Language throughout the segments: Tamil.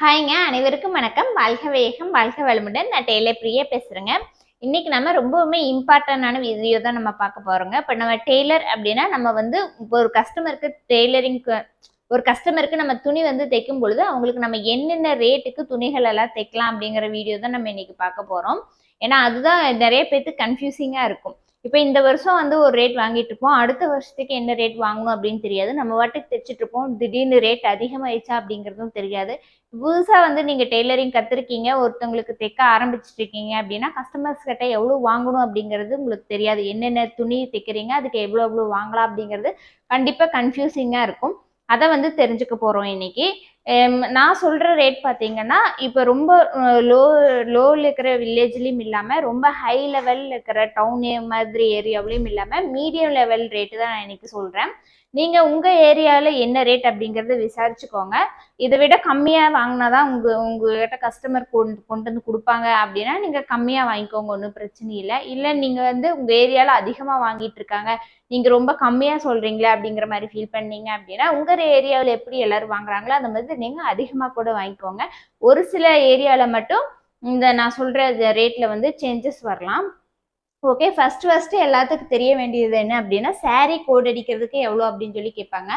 ஹாய்ங்க அனைவருக்கும் வணக்கம். வாழ்க வேகம் வாழ்க வளமுடன். நான் டெய்லர் பிரியா பேசுகிறேங்க இன்னைக்கு நம்ம ரொம்பவுமே இம்பார்ட்டண்டான வீடியோ தான் நம்ம பார்க்க போகிறோங்க இப்போ நம்ம டெய்லர் அப்படின்னா நம்ம வந்து ஒரு கஸ்டமருக்கு டெய்லரிங் ஒரு கஸ்டமருக்கு நம்ம துணி வந்து தைக்கும் பொழுது அவங்களுக்கு நம்ம என்னென்ன ரேட்டுக்கு துணிகள் எல்லாம் தைக்கலாம் அப்படிங்கிற வீடியோ தான் நம்ம இன்னைக்கு பார்க்க போகிறோம் ஏன்னா அதுதான் நிறைய பேர்த்துக்கு கன்ஃபியூசிங்காக இருக்கும். இப்போ இந்த வருஷம் வந்து ஒரு ரேட் வாங்கிட்டு இருப்போம் அடுத்த வருஷத்துக்கு என்ன ரேட் வாங்கணும் அப்படின்னு தெரியாது. நம்ம வாட்டுக்கு தைச்சிட்டு இருப்போம் திடீர்னு ரேட் அதிகமாயிடுச்சா அப்படிங்கிறதும் தெரியாது. புதுசாக வந்து நீங்கள் டெய்லரிங் கற்றுருக்கீங்க ஒருத்தவங்களுக்கு தைக்க ஆரம்பிச்சிட்டு இருக்கீங்க அப்படின்னா கஸ்டமர்ஸ் கிட்ட எவ்வளோ வாங்கணும் அப்படிங்கிறது உங்களுக்கு தெரியாது. என்னென்ன துணி தைக்கிறீங்க அதுக்கு எவ்வளோ எவ்வளோ வாங்கலாம் அப்படிங்கிறது கண்டிப்பாக கன்ஃபியூசிங்காக இருக்கும். அதை வந்து தெரிஞ்சுக்க போகிறோம் இன்னைக்கு. நான் சொல்கிற ரேட் பார்த்தீங்கன்னா இப்போ ரொம்ப லோ லோவில் இருக்கிற வில்லேஜ்லேயும் இல்லாமல் ரொம்ப ஹை லெவலில் இருக்கிற டவுன் மாதிரி ஏரியாவிலையும் இல்லாமல் மீடியம் லெவல் ரேட்டு தான் நான் இன்னைக்கு சொல்கிறேன் நீங்கள் உங்கள் ஏரியாவில் என்ன ரேட் அப்படிங்கிறத விசாரிச்சுக்கோங்க. இதை விட கம்மியாக வாங்கினா தான் உங்கள் உங்ககிட்ட கஸ்டமர் கொண்டு கொண்டு வந்து கொடுப்பாங்க அப்படின்னா நீங்கள் கம்மியாக வாங்கிக்கோங்க ஒன்றும் பிரச்சனை இல்லை. இல்லை நீங்கள் வந்து உங்கள் ஏரியாவில் அதிகமாக வாங்கிட்டு இருக்காங்க நீங்கள் ரொம்ப கம்மியாக சொல்கிறீங்களே அப்படிங்கிற மாதிரி ஃபீல் பண்ணீங்க அப்படின்னா உங்கள் ஏரியாவில் எப்படி எல்லாரும் வாங்குறாங்களோ அந்த மாதிரி நீங்கள் அதிகமாக கூட வாங்கிக்கோங்க. ஒரு சில ஏரியாவில் மட்டும் இந்த நான் சொல்கிற ரேட்டில் வந்து சேஞ்சஸ் வரலாம். ஓகே ஃபர்ஸ்ட் ஃபர்ஸ்ட் எல்லாத்துக்கும் தெரிய வேண்டியது என்ன அப்படின்னா saree கோட் அடிக்கிறதுக்கு எவ்வளோ அப்படின்னு சொல்லி கேட்பாங்க.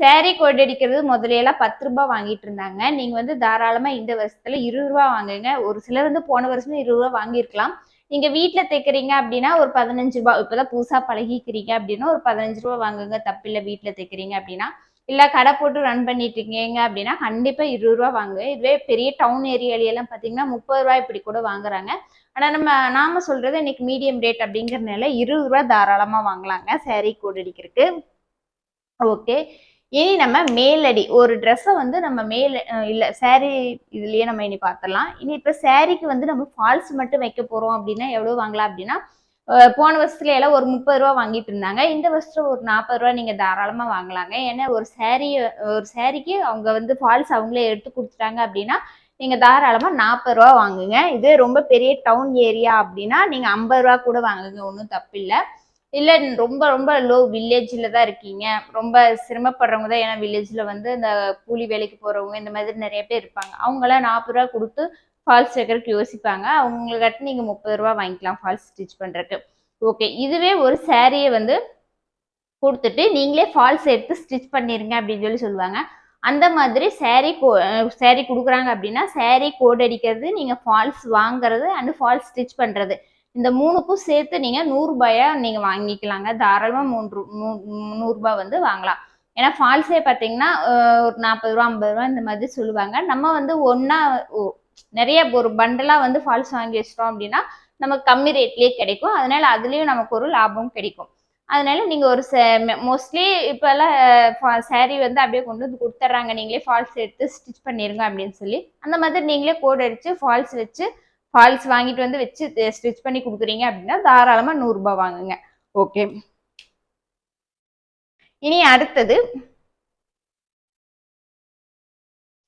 Saree கோட் அடிக்கிறது முதலையெல்லாம் பத்து ரூபாய் வாங்கிட்டு இருந்தாங்க. நீங்க வந்து தாராளமா இந்த வருஷத்துல இருபது ரூபா வாங்குங்க. ஒரு சிலர் வந்து போன வருஷமே இருபது ரூபா வாங்கியிருக்கலாம். நீங்க வீட்டில் தைக்கிறீங்க அப்படின்னா ஒரு பதினஞ்சு ரூபாய் இப்பதான் புதுசா பழகிக்கிறீங்க அப்படின்னா ஒரு பதினஞ்சு ரூபா வாங்குங்க. தப்பில்லை வீட்டில் தைக்கிறீங்க அப்படின்னா. இல்ல கடை போட்டு ரன் பண்ணிட்டு இருக்கீங்க அப்படின்னா கண்டிப்பா இருபது ரூபா வாங்குங்க. இதுவே பெரிய டவுன் ஏரியால எல்லாம் பாத்தீங்கன்னா முப்பது ரூபாய் இப்படி கூட வாங்குறாங்க. ஆனால் நம்ம நாம சொல்றது இன்னைக்கு மீடியம் ரேட் அப்படிங்கறதுனால இருபது ரூபா தாராளமா வாங்கலாங்க. saree கோட் அடிக்கிறதுக்கு. ஓகே இனி நம்ம மேலடி ஒரு ட்ரெஸ்ஸை வந்து நம்ம மேல் இல்லை இல்ல இதுலேயே இதுலயே நம்ம இனி பார்த்துடலாம் இனி இப்போ சாரீக்கு வந்து நம்ம ஃபால்ஸ் மட்டும் வைக்க போறோம் அப்படின்னா எவ்வளவு வாங்கலாம் அப்படின்னா போன வருஷத்துல எல்லாம் ஒரு முப்பது ரூபா வாங்கிட்டு இருந்தாங்க. இந்த வருஷத்துல ஒரு நாற்பது ரூபா நீங்க தாராளமா வாங்கலாங்க. ஏன்னா ஒரு saree ஒரு சாரிக்கு அவங்க வந்து ஃபால்ஸ் அவங்களே எடுத்து கொடுத்துட்டாங்க அப்படின்னா நீங்கள் தாராளமாக நாற்பது ரூபா வாங்குங்க. இது ரொம்ப பெரிய டவுன் ஏரியா அப்படின்னா நீங்கள் ஐம்பது ரூபா கூட வாங்குங்க. ஒன்றும் தப்பில்லை. இல்லை ரொம்ப ரொம்ப லோ வில்லேஜில் தான் இருக்கீங்க. ரொம்ப சிரமப்படுறவங்க தான். ஏன்னா வில்லேஜில் வந்து இந்த கூலி வேலைக்கு போகிறவங்க இந்த மாதிரி நிறைய பேர் இருப்பாங்க. அவங்களாம் நாற்பது ரூபா கொடுத்து ஃபால்ஸ் வைக்கிறதுக்கு யோசிப்பாங்க. அவங்கள்கிட்ட நீங்கள் முப்பது ரூபா வாங்கிக்கலாம் ஃபால்ஸ் ஸ்டிச் பண்ணுறக்கு ஓகே இதுவே ஒரு சேரீயை வந்து கொடுத்துட்டு நீங்களே ஃபால்ஸ் எடுத்து ஸ்டிச் பண்ணிருங்க அப்படின்னு சொல்லி சொல்லுவாங்க. அந்த மாதிரி saree கோ saree கொடுக்குறாங்க அப்படின்னா சேரீ கோட் அடிக்கிறது நீங்கள் ஃபால்ஸ் வாங்குறது அண்ட் ஃபால்ஸ் ஸ்டிச் பண்ணுறது இந்த மூணுக்கும் சேர்த்து நீங்கள் நூறுரூபாயா நீங்கள் வாங்கிக்கலாங்க. தாராளமாக மூன்று நூ- நூறுரூபா வந்து வாங்கலாம். ஏன்னா ஃபால்ஸே பார்த்தீங்கன்னா ஒரு நாற்பது ரூபா ஐம்பது ரூபா இந்த மாதிரி சொல்லுவாங்க. நம்ம வந்து ஒன்றா நிறைய ஒரு பண்டலாக வந்து ஃபால்ஸ் வாங்கி வச்சிட்டோம் அப்படின்னா நமக்கு கம்மி ரேட்லேயே கிடைக்கும். அதனால அதுலேயும் நமக்கு ஒரு லாபம் கிடைக்கும். அதனால நீங்கள் ஒரு மோஸ்ட்லி இப்போல்லாம் சேரீ வந்து அப்படியே கொண்டு வந்து கொடுத்துட்றாங்க. நீங்களே ஃபால்ஸ் எடுத்து ஸ்டிச் பண்ணிருங்க அப்படின்னு சொல்லி. அந்த மாதிரி நீங்களே கோட் அடிச்சு ஃபால்ஸ் வச்சு ஃபால்ஸ் வாங்கிட்டு வந்து வச்சு ஸ்டிச் பண்ணி கொடுக்குறீங்க அப்படின்னா தாராளமாக நூறுரூபா வாங்குங்க. ஓகே இனி அடுத்தது.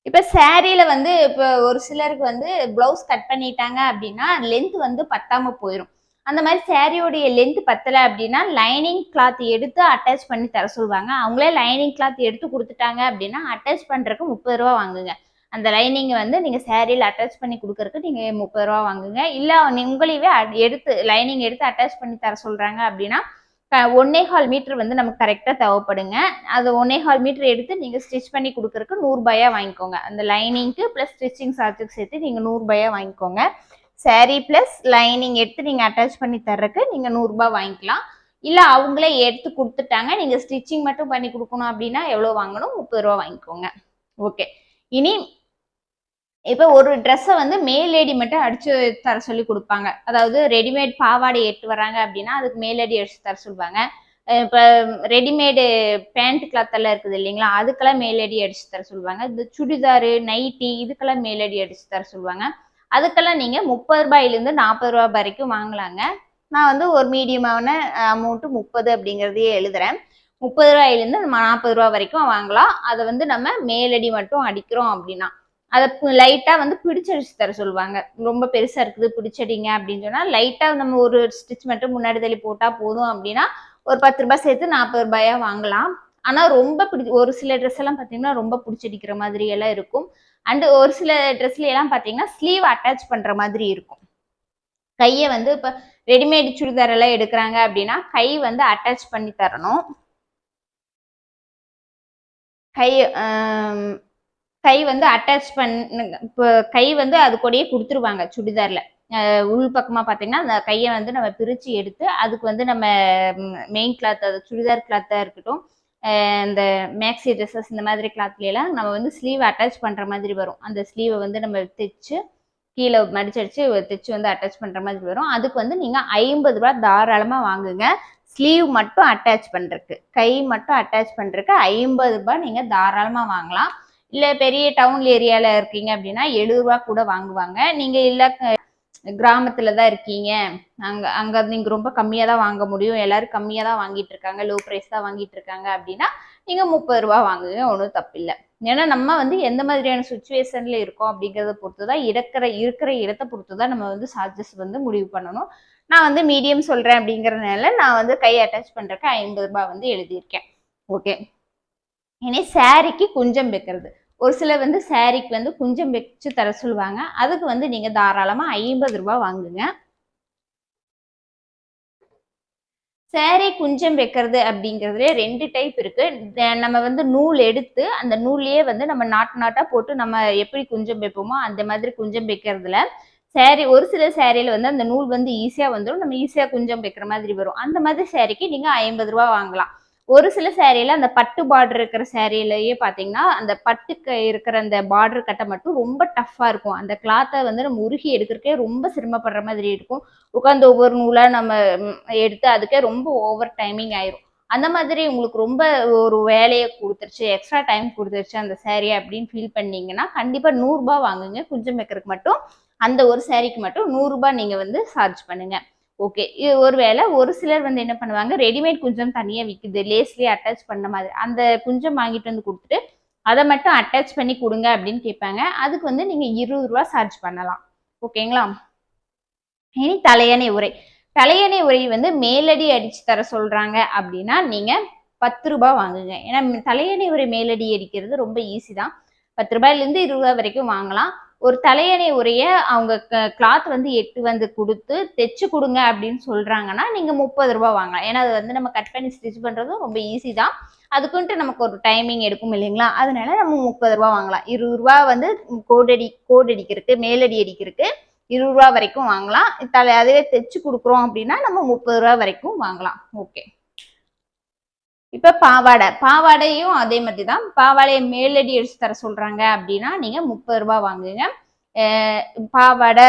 இப்போ சாரியில வந்து இப்போ ஒரு சிலருக்கு வந்து பிளவுஸ் கட் பண்ணிட்டாங்க அப்படின்னா லென்த் வந்து பத்தாம போயிடும் அந்த மாதிரி சேரீயோடைய லென்த் பத்தலை அப்படின்னா லைனிங் கிளாத் எடுத்து அட்டாச் பண்ணி தர சொல்லுவாங்க. அவங்களே லைனிங் கிளாத் எடுத்து கொடுத்துட்டாங்க அப்படின்னா அட்டாச் பண்ணுறக்கு முப்பது ரூபா வாங்குங்க. அந்த லைனிங்கை வந்து நீங்கள் சேரீல அட்டாச் பண்ணி கொடுக்கறக்கு நீங்கள் முப்பது ரூபா வாங்குங்க. இல்லை உங்களையவே அட்- எடுத்து லைனிங் எடுத்து அட்டாச் பண்ணி தர சொல்கிறாங்க அப்படின்னா ஒன்னே கால் மீட்டர் வந்து நமக்கு கரெக்டாக தேவைப்படுங்க. அது ஒன்னே கால் மீட்டர் எடுத்து நீங்கள் ஸ்டிச் பண்ணி கொடுக்குறக்கு நூறுபாயாக வாங்கிக்கோங்க. அந்த லைனிங்க்கு ப்ளஸ் ஸ்டிச்சிங் சார்ஜுக்கு சேர்த்து நீங்கள் நூறுபாயாக வாங்கிக்கோங்க. சேரீ ப்ளஸ் லைனிங் எடுத்து நீங்கள் அட்டாச் பண்ணி தர்றதுக்கு நீங்கள் நூறுரூபா வாங்கிக்கலாம். இல்லை அவங்களே எடுத்து கொடுத்துட்டாங்க. நீங்கள் ஸ்டிச்சிங் மட்டும் பண்ணி கொடுக்கணும் அப்படின்னா எவ்வளோ வாங்கணும்? முப்பது ரூபா வாங்கிக்கோங்க. ஓகே இனி இப்போ ஒரு ட்ரெஸ்ஸை வந்து மேலேடி மட்டும் அடிச்சு தர சொல்லி கொடுப்பாங்க. அதாவது ரெடிமேட் பாவாடை எடுத்து வராங்க அப்படின்னா அதுக்கு மேலடி அடிச்சு தர சொல்லுவாங்க. இப்போ ரெடிமேடு பேண்ட் கிளாத்தெல்லாம் இருக்குது இல்லைங்களா அதுக்கெல்லாம் மேலடி அடிச்சு தர சொல்லுவாங்க. இந்த சுடிதாரு நைட்டி இதுக்கெல்லாம் மேலடி அடிச்சு தர சொல்லுவாங்க. அதுக்கெல்லாம் நீங்கள் முப்பது ரூபாயிலேருந்து நாற்பது ரூபா வரைக்கும் வாங்கலாங்க. நான் வந்து ஒரு மீடியமான அமௌண்ட்டு முப்பது அப்படிங்கிறதையே எழுதுறேன். முப்பது ரூபாயிலேருந்து நம்ம நாற்பது ரூபா வரைக்கும் வாங்கலாம். அதை வந்து நம்ம மேலடி மட்டும் அடிக்கிறோம் அப்படின்னா அதை லைட்டாக வந்து பிடிச்சடிச்சு தர சொல்லுவாங்க. ரொம்ப பெருசாக இருக்குது பிடிச்சடிங்க அப்படின்னு சொன்னால் லைட்டாக நம்ம ஒரு ஸ்டிச் மட்டும் முன்னாடி தள்ளி போட்டால் போதும் அப்படின்னா ஒரு பத்து ரூபாய் சேர்த்து நாற்பது ரூபாயாக வாங்கலாம். ஆனால் ரொம்ப பிடி ஒரு சில ட்ரெஸ் எல்லாம் பார்த்தீங்கன்னா ரொம்ப பிடிச்சடிக்கிற மாதிரி எல்லாம் இருக்கும். அண்ட் ஒரு சில ட்ரெஸ்ல எல்லாம் பார்த்தீங்கன்னா ஸ்லீவ் அட்டாச் பண்ணுற மாதிரி இருக்கும். கையை வந்து இப்போ ரெடிமேட் சுடிதார் எல்லாம் எடுக்கிறாங்க அப்படின்னா கை வந்து அட்டாச் பண்ணி தரணும். கை கை வந்து அட்டாச் பண்ண இப்போ கை வந்து அது கூடயே கொடுத்துருவாங்க சுடிதாரில். உள் பக்கமாக பார்த்தீங்கன்னா அந்த கையை வந்து நம்ம பிரித்து எடுத்து அதுக்கு வந்து நம்ம மெயின் கிளாத் அது சுடிதார் கிளாத்தாக இருக்கட்டும் இந்த மேக்ஸி ட்ரெஸ்ஸஸ் இந்த மாதிரி கிளாத்லாம் நம்ம வந்து ஸ்லீவ் அட்டாச் பண்ணுற மாதிரி வரும். அந்த ஸ்லீவை வந்து நம்ம தைச்சு கீழே மடிச்சடிச்சு தைச்சு வந்து அட்டாச் பண்ணுற மாதிரி வரும். அதுக்கு வந்து நீங்கள் ஐம்பது ரூபா தாராளமாக வாங்குங்க. ஸ்லீவ் மட்டும் அட்டாச் பண்ணுறக்கு கை மட்டும் அட்டாச் பண்ணுறக்கு ஐம்பது ரூபாய் நீங்கள் தாராளமாக வாங்கலாம். இல்லை பெரிய டவுன் ஏரியாவில் இருக்கீங்க அப்படின்னா எழுபது ரூபா கூட வாங்குவாங்க. நீங்கள் இல்லை கிராமத்துல தான் இருக்கீங்க. அங்க அங்க நீங்க ரொம்ப கம்மியா தான் வாங்க முடியும். எல்லாரும் கம்மியா தான் வாங்கிட்டு இருக்காங்க. லோ பிரைஸ் தான் வாங்கிட்டு இருக்காங்க அப்படின்னா நீங்க முப்பது ரூபா வாங்குங்க. ஒன்றும் தப்பில்லை. ஏன்னா நம்ம வந்து எந்த மாதிரியான சுச்சுவேஷன்ல இருக்கோம் அப்படிங்கறத பொறுத்து தான் இருக்கிற இருக்கிற இடத்தை பொறுத்து தான் நம்ம வந்து சார்ஜஸ் வந்து முடிவு பண்ணணும். நான் வந்து மீடியம் சொல்றேன் அப்படிங்கறதுனால நான் வந்து கை அட்டாச் பண்ணுறக்கு ஐம்பது ரூபாய் வந்து எழுதியிருக்கேன். ஓகே இனி சாரிக்கு குஞ்சம் வைக்கிறது. ஒரு சிலர் வந்து சாரிக்கு வந்து குஞ்சம் வச்சு தர சொல்லுவாங்க. அதுக்கு வந்து நீங்க தாராளமா ஐம்பது ரூபாய் வாங்குங்க. சேரீ குஞ்சம் வைக்கிறது அப்படிங்கிறதுல ரெண்டு டைப் இருக்கு. த- நம்ம வந்து நூல் எடுத்து அந்த நூல்லையே வந்து நம்ம நாட்டு நாட்டா போட்டு நம்ம எப்படி குஞ்சம் வைப்போமோ அந்த மாதிரி குஞ்சம் வைக்கிறதுல saree ஒரு சில சேரீல வந்து அந்த நூல் வந்து ஈஸியா வந்துடும் நம்ம ஈஸியா குஞ்சம் வைக்கிற மாதிரி வரும். அந்த மாதிரி சேரீக்கு நீங்க ஐம்பது ரூபாய் வாங்கலாம். ஒரு சில சேரீல அந்த பட்டு பார்டர் இருக்கிற சேரீலயே பாத்தீங்கன்னா அந்த பட்டுக்கு இருக்கிற அந்த பார்டர் கட்டை மட்டும் ரொம்ப டஃப்பா இருக்கும். அந்த கிளாத்தை வந்து நம்ம உருகி எடுக்கிறக்கே ரொம்ப சிரமப்படுற மாதிரி இருக்கும். உட்காந்து ஒவ்வொரு நூலா நம்ம எடுத்து அதுக்கே ரொம்ப ஓவர் டைமிங் ஆயிரும். அந்த மாதிரி உங்களுக்கு ரொம்ப ஒரு வேலையை கொடுத்துருச்சு எக்ஸ்ட்ரா டைம் கொடுத்துருச்சு அந்த சேரீ அப்படின்னு ஃபீல் பண்ணீங்கன்னா கண்டிப்பா நூறுரூபா வாங்குங்க. குஞ்சு மேக்கருக்கு மட்டும் அந்த ஒரு சேரீக்கு மட்டும் நூறுரூபா நீங்கள் நீங்க வந்து சார்ஜ் பண்ணுங்க. ஓகே இது ஒருவேளை ஒரு சிலர் வந்து என்ன பண்ணுவாங்க? ரெடிமேட் குஞ்சம் தனியா விற்குது லேஸ்லயே அட்டாச் பண்ண மாதிரி. அந்த குஞ்சம் வாங்கிட்டு வந்து கொடுத்துட்டு அதை மட்டும் அட்டாச் பண்ணி கொடுங்க அப்படின்னு கேட்பாங்க. அதுக்கு வந்து நீங்க இருபது ரூபா சார்ஜ் பண்ணலாம். ஓகேங்களா இனி தலையணை உரை. தலையணை உரை வந்து மேலடி அடிச்சு தர சொல்றாங்க அப்படின்னா நீங்க பத்து ரூபாய் வாங்குங்க. ஏன்னா தலையணை உரை மேலடி அடிக்கிறது ரொம்ப ஈஸி தான். பத்து ரூபாயிலேருந்து இருபது ரூபாய் வரைக்கும் வாங்கலாம். ஒரு தலையணை உரைய அவங்க கிளாத் வந்து எட்டு வந்து கொடுத்து தைச்சு கொடுங்க அப்படின்னு சொல்றாங்கன்னா நீங்க முப்பது ரூபாய் வாங்கலாம். ஏன்னா அது வந்து நம்ம கட் பண்ணி ஸ்டிச் பண்றதும் ரொம்ப ஈஸி தான். அதுக்குன்ட்டு நமக்கு ஒரு டைமிங் எடுக்கும் இல்லைங்களா? அதனால நம்ம முப்பது ரூபாய் வாங்கலாம். இருபது ரூபாய் வந்து கோடடி கோட் அடிக்கிறதுக்கு மேலடி அடிக்கிறதுக்கு இருபது ரூபா வரைக்கும் வாங்கலாம். தலை அதுவே தைச்சு கொடுக்குறோம் அப்படின்னா நம்ம முப்பது ரூபா வரைக்கும் வாங்கலாம். ஓகே இப்ப பாவாடை பாவாடையும் அதே மாதிரி தான் பாவாடையை மேலடி அடிச்சு தர சொல்றாங்க அப்படின்னா நீங்க முப்பது ரூபா வாங்குங்க. பாவாடை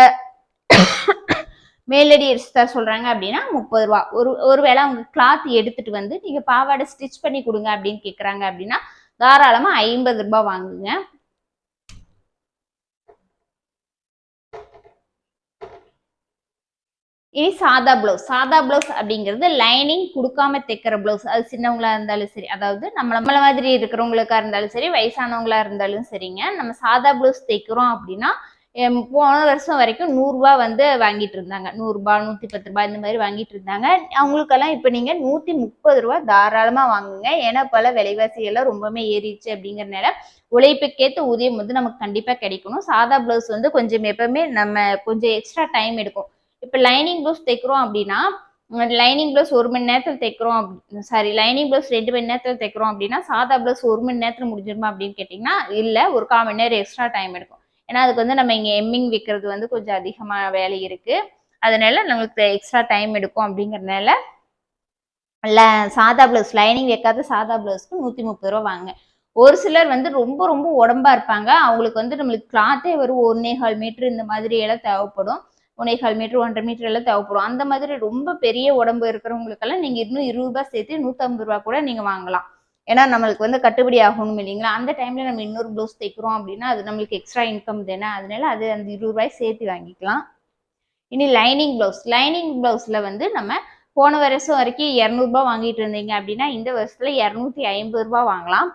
மேலடி அடிச்சு தர சொல்றாங்க அப்படின்னா முப்பது ரூபா ஒரு ஒருவேளை அவங்க கிளாத் எடுத்துட்டு வந்து நீங்க பாவாடை ஸ்டிச் பண்ணி கொடுங்க அப்படின்னு கேக்குறாங்க அப்படின்னா தாராளமா ஐம்பது ரூபாய் வாங்குங்க. இனி சாதா பிளவுஸ் சாதா பிளவுஸ் அப்படிங்கிறது லைனிங் கொடுக்காம தைக்கிற பிளவுஸ் அது சின்னவங்களா இருந்தாலும் சரி அதாவது நம்ம நம்மள மாதிரி இருக்கிறவங்களுக்கா இருந்தாலும் சரி வயசானவங்களா இருந்தாலும் சரிங்க. நம்ம சாதா பிளவுஸ் தைக்கிறோம் அப்படின்னா போன வருஷம் வரைக்கும் நூறுரூவா வந்து வாங்கிட்டு இருந்தாங்க. நூறுரூபா நூற்றி பத்து ரூபாய் இந்த மாதிரி வாங்கிட்டு இருந்தாங்க. அவங்களுக்கெல்லாம் இப்போ நீங்கள் நூற்றி முப்பது ரூபா தாராளமாக வாங்குங்க. ஏன்னா பல விலைவாசி எல்லாம் ரொம்பவே ஏறிடுச்சு அப்படிங்கறதுனால உழைப்புக்கேற்ற ஊதியம் வந்து நமக்கு கண்டிப்பாக கிடைக்கணும். சாதா பிளவுஸ் வந்து கொஞ்சம் எப்பவுமே நம்ம கொஞ்சம் எக்ஸ்ட்ரா டைம் எடுக்கும். இப்போ லைனிங் ப்ளவுஸ் தைக்கிறோம் அப்படின்னா லைனிங் ப்ளவுஸ் ஒரு மணி நேரத்தில் தைக்கிறோம் சாரி லைனிங் ப்ளவுஸ் ரெண்டு மணி நேரத்தில் தைக்கிறோம் அப்படின்னா சாதா ப்ளவுஸ் ஒரு மணி நேரத்தில் முடிஞ்சிருமா அப்படின்னு கேட்டிங்கன்னா இல்லை ஒரு கால் மணி நேரம் எக்ஸ்ட்ரா டைம் எடுக்கும். ஏன்னா அதுக்கு வந்து நம்ம இங்கே எம்மிங் வைக்கிறது வந்து கொஞ்சம் அதிகமாக வேலை இருக்குது அதனால நம்மளுக்கு எக்ஸ்ட்ரா டைம் எடுக்கும் அப்படிங்கறதுனால இல்லை சாதா ப்ளவுஸ் லைனிங் வைக்காத சாதா ப்ளவுஸ்க்கு நூற்றி முப்பது ரூபா வாங்க ஒரு சிலர் வந்து ரொம்ப ரொம்ப உடம்பா இருப்பாங்க. அவங்களுக்கு வந்து நம்மளுக்கு கிளாத்தே வரும் ஒன்னே கால் மீட்ரு இந்த மாதிரி எல்லாம் தேவைப்படும். ஒன்னே கால் மீட்டர் ஒன்றரை மீட்டர் எல்லாம் தேவைப்படும். அந்த மாதிரி ரொம்ப பெரிய உடம்பு இருக்கிறவங்களுக்கெல்லாம் நீங்கள் இன்னும் இருபது ரூபாய் சேர்த்து நூற்றம்பது ரூபா கூட நீங்கள் வாங்கலாம். ஏன்னா நம்மளுக்கு வந்து கட்டுப்படி ஆகணும் இல்லைங்களா? அந்த டைம்ல நம்ம இன்னொரு ப்ளவுஸ் தைக்கிறோம் அப்படின்னா அது நம்மளுக்கு எக்ஸ்ட்ரா இன்கம் தானே. அதனால அது அந்த இருபது ரூபாய் சேர்த்து வாங்கிக்கலாம். இனி லைனிங் ப்ளவுஸ் லைனிங் ப்ளவுஸில் வந்து நம்ம போன வருஷம் வரைக்கும் இரநூறுபா வாங்கிட்டு இருந்தீங்க அப்படின்னா இந்த வருஷத்துல இரநூத்தி ஐம்பது ரூபா வாங்கலாம்.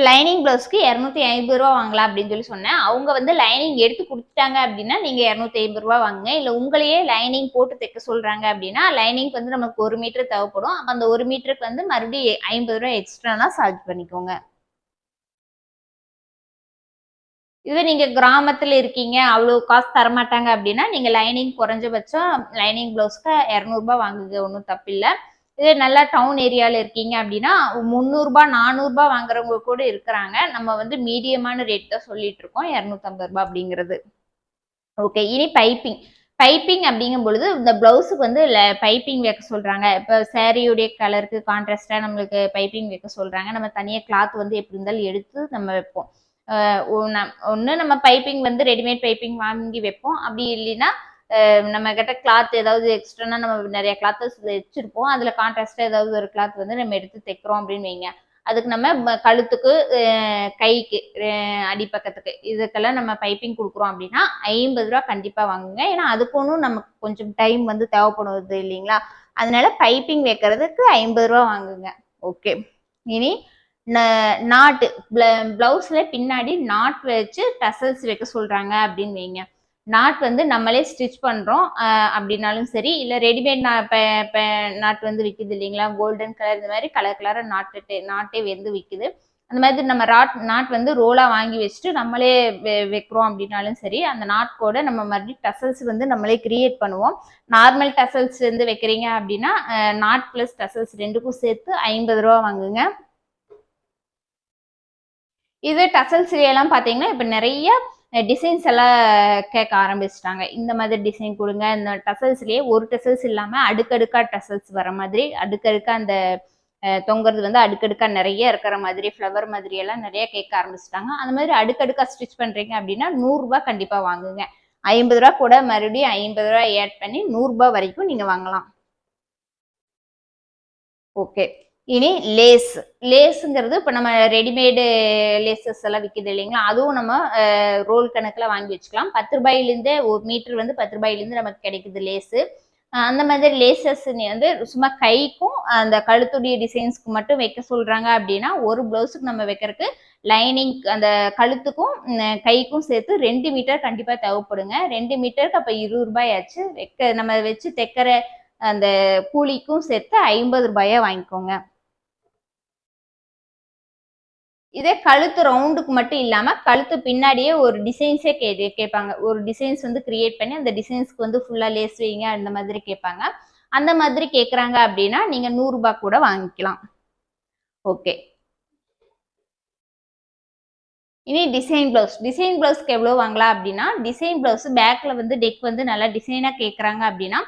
இப்போ லைனிங் ப்ளவுஸ்க்கு இரநூத்தி ஐம்பது ரூபா வாங்கலாம் அப்படின்னு சொல்லி சொன்னேன். அவங்க வந்து லைனிங் எடுத்து கொடுத்துட்டாங்க அப்படின்னா நீங்கள் இரநூத்தி ஐம்பது ரூபா வாங்குங்க. இல்லை உங்களையே லைனிங் போட்டு தைக்க சொல்கிறாங்க அப்படின்னா லைனிங் வந்து நமக்கு ஒரு மீட்டர் தேவைப்படும். அப்போ அந்த ஒரு மீட்டருக்கு வந்து மறுபடியும் ஐம்பது ரூபா எக்ஸ்ட்ரானா சார்ஜ் பண்ணிக்கோங்க. இதுவே நீங்க கிராமத்துல இருக்கீங்க அவ்வளோ காசு தரமாட்டாங்க அப்படின்னா நீங்க லைனிங் குறைஞ்சபட்சம் லைனிங் பிளவுஸ்க்கு இரநூறுபா வாங்குங்க. ஒன்றும் தப்பில்லை. இதே நல்லா டவுன் ஏரியால இருக்கீங்க அப்படின்னா முந்நூறுபா நானூறுபா வாங்குறவங்க கூட இருக்கிறாங்க. நம்ம வந்து மீடியமான ரேட் தான் சொல்லிட்டு இருக்கோம். இரநூத்தம்பது ரூபா அப்படிங்கிறது. ஓகே இனி பைப்பிங் பைப்பிங் அப்படிங்கும் பொழுது இந்த பிளவுஸுக்கு வந்து பைப்பிங் வைக்க சொல்றாங்க. இப்போ சேரீயுடைய கலருக்கு கான்ட்ராஸ்டா நம்மளுக்கு பைப்பிங் வைக்க சொல்றாங்க. நம்ம தனியாக கிளாத் வந்து எப்படி இருந்தாலும் எடுத்து நம்ம வைப்போம். ஒன்று நம்ம பைப்பிங் வந்து ரெடிமேட் பைப்பிங் வாங்கி வைப்போம். அப்படி இல்லைன்னா நம்ம கிட்ட கிளாத் ஏதாவது எக்ஸ்ட்ரானா நம்ம நிறைய கிளாத்தஸ் வச்சிருப்போம். அதில் கான்ட்ராஸ்டாக ஏதாவது ஒரு கிளாத் வந்து நம்ம எடுத்து தைக்கிறோம் அப்படின்னு வைங்க. அதுக்கு நம்ம ம- கழுத்துக்கு கைக்கு அடிப்பக்கத்துக்கு இதுக்கெல்லாம் நம்ம பைப்பிங் கொடுக்குறோம் அப்படின்னா ஐம்பது ரூபா கண்டிப்பாக வாங்குங்க. ஏன்னா அதுக்கு நமக்கு கொஞ்சம் டைம் வந்து தேவைப்படுவது இல்லைங்களா? அதனால பைப்பிங் வைக்கிறதுக்கு ஐம்பது ரூபா வாங்குங்க. ஓகே இனி நாட்டு பிளவுஸ்ல பின்னாடி நாட் வச்சு டசல்ஸ் வைக்க சொல்றாங்க அப்படின்னு வைங்க. நாட் வந்து நம்மளே ஸ்டிச் பண்ணுறோம் அப்படின்னாலும் சரி இல்லை ரெடிமேட் நாட் வந்து விற்கிது இல்லைங்களா? கோல்டன் கலர் இந்த மாதிரி கலர் கலராக நாட்டு நாட்டே வந்து விற்கிது அந்த மாதிரி நம்ம ராட் நாட் வந்து ரோலாக வாங்கி வச்சுட்டு நம்மளே வெ- வைக்கிறோம் அப்படின்னாலும் சரி அந்த நாட் கூட நம்ம மறுபடியும் டசல்ஸ் வந்து நம்மளே கிரியேட் பண்ணுவோம். நார்மல் டசல்ஸ் வந்து வைக்கிறீங்க அப்படின்னா நாட் ப்ளஸ் டசல்ஸ் ரெண்டுக்கும் சேர்த்து ஐம்பது ரூபா வாங்குங்க. இது டசல்ஸ்லாம் பார்த்தீங்கன்னா இப்போ நிறைய டிசைன்ஸ் எல்லாம் கேட்க ஆரம்பிச்சிட்டாங்க. இந்த மாதிரி டிசைன் கொடுங்க. இந்த டசல்ஸ்லேயே ஒரு டசல்ஸ் இல்லாமல் அடுக்கடுக்கா டசல்ஸ் வர மாதிரி அடுக்கடுக்கா அந்த தொங்குறது வந்து அடுக்கடுக்கா நிறைய இருக்கிற மாதிரி ஃப்ளவர் மாதிரி எல்லாம் நிறைய கேட்க ஆரம்பிச்சிட்டாங்க. அந்த மாதிரி அடுக்கடுக்கா ஸ்டிச் பண்ணுறீங்க அப்படின்னா நூறுரூவா கண்டிப்பாக வாங்குங்க. ஐம்பது ரூபா கூட மறுபடியும் ஐம்பது ரூபா ஆட் பண்ணி நூறுரூபா வரைக்கும் நீங்கள் வாங்கலாம். ஓகே இனி லேஸ். லேஸுங்கிறது இப்போ நம்ம ரெடிமேடு லேசஸ் எல்லாம் விற்கிது இல்லைங்களா? அதுவும் நம்ம ரோல் கணக்கில் வாங்கி வச்சுக்கலாம். பத்து ரூபாயிலேருந்தே ஒரு மீட்டர் வந்து பத்து ரூபாயிலேருந்து நமக்கு கிடைக்குது லேஸு. அந்த மாதிரி லேசஸ் வந்து சும்மா கைக்கும் அந்த கழுத்துடைய டிசைன்ஸ்க்கு மட்டும் வைக்க சொல்கிறாங்க அப்படின்னா ஒரு ப்ளவுஸுக்கு நம்ம வைக்கிறதுக்கு லைனிங் அந்த கழுத்துக்கும் கைக்கும் சேர்த்து ரெண்டு மீட்டர் கண்டிப்பாக தேவைப்படுங்க. ரெண்டு மீட்டருக்கு அப்போ இருபது ரூபாய் ஆச்சு வைக்க நம்ம வச்சு தைக்கிற அந்த கூலிக்கும் சேர்த்து ஐம்பது ரூபாயா வாங்கிக்கோங்க. இதே கழுத்து ரவுண்டுக்கு மட்டும் இல்லாம கழுத்து பின்னாடியே ஒரு டிசைன்ஸே கே கேட்பாங்க. ஒரு டிசைன்ஸ் வந்து கிரியேட் பண்ணி அந்த டிசைன்ஸ்க்கு வந்து ஃபுல்லா லேஸ் வைங்க அந்த மாதிரி கேட்பாங்க. அந்த மாதிரி கேட்குறாங்க அப்படின்னா நீங்க நூறு ரூபாய் கூட வாங்கிக்கலாம். ஓகே. இனி டிசைன் பிளவுஸ் டிசைன் பிளவுஸ்க்கு எவ்வளோ வாங்கலாம் அப்படின்னா டிசைன் பிளவுஸ் பேக்ல வந்து டெக் வந்து நல்லா டிசைனாக கேட்குறாங்க அப்படின்னா